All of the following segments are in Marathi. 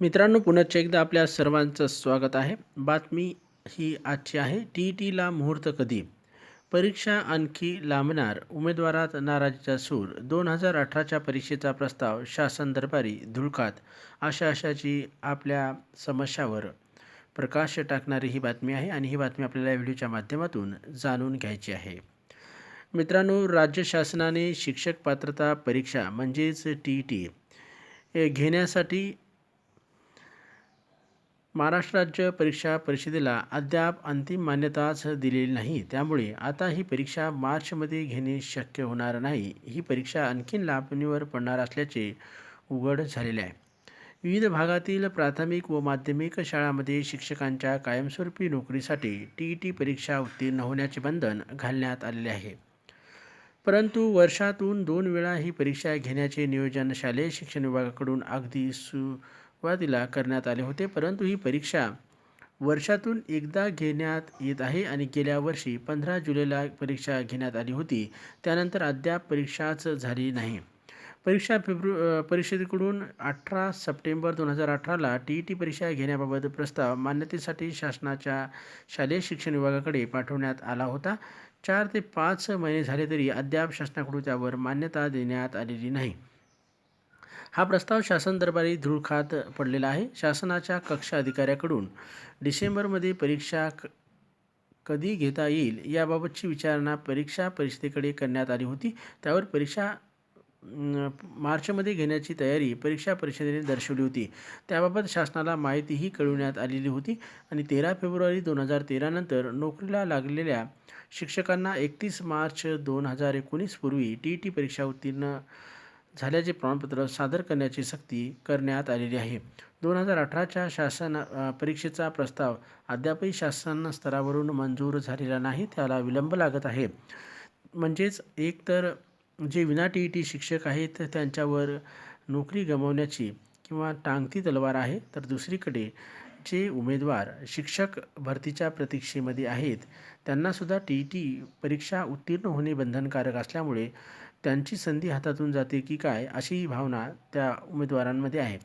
मित्रांनो पुनश्च एकदा आपल्या सर्वांचं स्वागत आहे. बातमी ही आजची आहे. टी ई टीला मुहूर्त कधी? परीक्षा आणखी लांबणार. उमेदवारात नाराजीचा सूर. दोन हजार अठराच्या परीक्षेचा प्रस्ताव शासन दरबारी धुळकात. अशा अशाची आपल्या समस्यावर प्रकाश टाकणारी ही बातमी आहे आणि ही बातमी आपल्याला या व्हिडिओच्या माध्यमातून जाणून घ्यायची आहे. मित्रांनो राज्य शासनाने शिक्षक पात्रता परीक्षा म्हणजेच टी ई टी घेण्यासाठी महाराष्ट्र राज्य परीक्षा परिषदेला अद्याप अंतिम मान्यताच दिलेली नाही. त्यामुळे आता ही परीक्षा मार्चमध्ये घेणे शक्य होणार नाही. ही परीक्षा आणखीन लांबणीवर पडणार असल्याचे उघड झालेले आहे. विविध भागातील प्राथमिक व माध्यमिक शाळांमध्ये शिक्षकांच्या कायमस्वरूपी नोकरीसाठी टी ई टी परीक्षा उत्तीर्ण होण्याचे बंधन घालण्यात आलेले आहे. परंतु वर्षातून दोन वेळा ही परीक्षा घेण्याचे नियोजन शालेय शिक्षण विभागाकडून अगदी सु सुरुवातीला करण्यात आले होते परंतु ही परीक्षा वर्षातून एकदा घेण्यात येत आहे आणि गेल्या वर्षी पंधरा जुलैला परीक्षा घेण्यात आली होती. त्यानंतर अद्याप परीक्षाच झाली नाही. परीक्षा फेब्रु परिषदेकडून अठरा सप्टेंबर दोन हजार अठराला टी ई टी परीक्षा घेण्याबाबत प्रस्ताव मान्यतेसाठी शासनाच्या शालेय शिक्षण विभागाकडे पाठवण्यात आला होता. चार ते पाच महिने झाले तरी अद्याप शासनाकडून त्यावर मान्यता देण्यात आलेली नाही. हा प्रस्ताव शासन दरबारी धुळखात पडलेला आहे. शासनाच्या कक्षा अधिकाऱ्याकडून डिसेंबरमध्ये परीक्षा क कधी घेता येईल याबाबतची विचारणा परीक्षा परिषदेकडे करण्यात आली होती. त्यावर परीक्षा मार्चमध्ये घेण्याची तयारी परीक्षा परिषदेने दर्शवली होती. त्याबाबत शासनाला माहितीही कळवण्यात आलेली होती आणि तेरा फेब्रुवारी दोन हजार तेरानंतर नोकरीला लागलेल्या शिक्षकांना एकतीस मार्च दोन हजार एकोणीसपूर्वी टी ई टी परीक्षा उत्तीर्ण झाल्याचे प्रमाणपत्र सादर करण्याची सक्ती करण्यात आलेली आहे. दोन हजार अठराच्या शासन परीक्षेचा प्रस्ताव अद्यापही शासन स्तरावरून मंजूर झालेला नाही त्याला विलंब लागत आहे. म्हणजेच एक तर जे विना टी ई टी शिक्षक आहेत त्यांच्यावर नोकरी गमावण्याची किंवा टांगती तलवार आहे तर दुसरीकडे जे उमेदवार शिक्षक भरतीच्या प्रतीक्षेमध्ये आहेत. त्यांनासुद्धा टी ई टी परीक्षा उत्तीर्ण होणे बंधनकारक असल्यामुळे त्यांची संधी हातातून जाते की काय अशी ही भावना त्या उमेदवारांमध्ये आहे.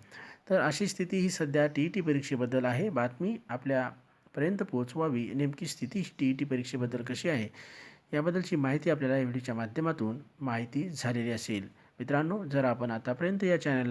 तर अशी स्थिती ही सध्या टी ई टी परीक्षेबद्दल आहे. बातमी आपल्यापर्यंत पोहोचवावी नेमकी स्थिती टी ई टी परीक्षेबद्दल कशी आहे याबद्दलची माहिती आपल्याला या व्हिडिओच्या माध्यमातून माहिती झालेली असेल. मित्रांनो जर आपण आतापर्यंत या चॅनल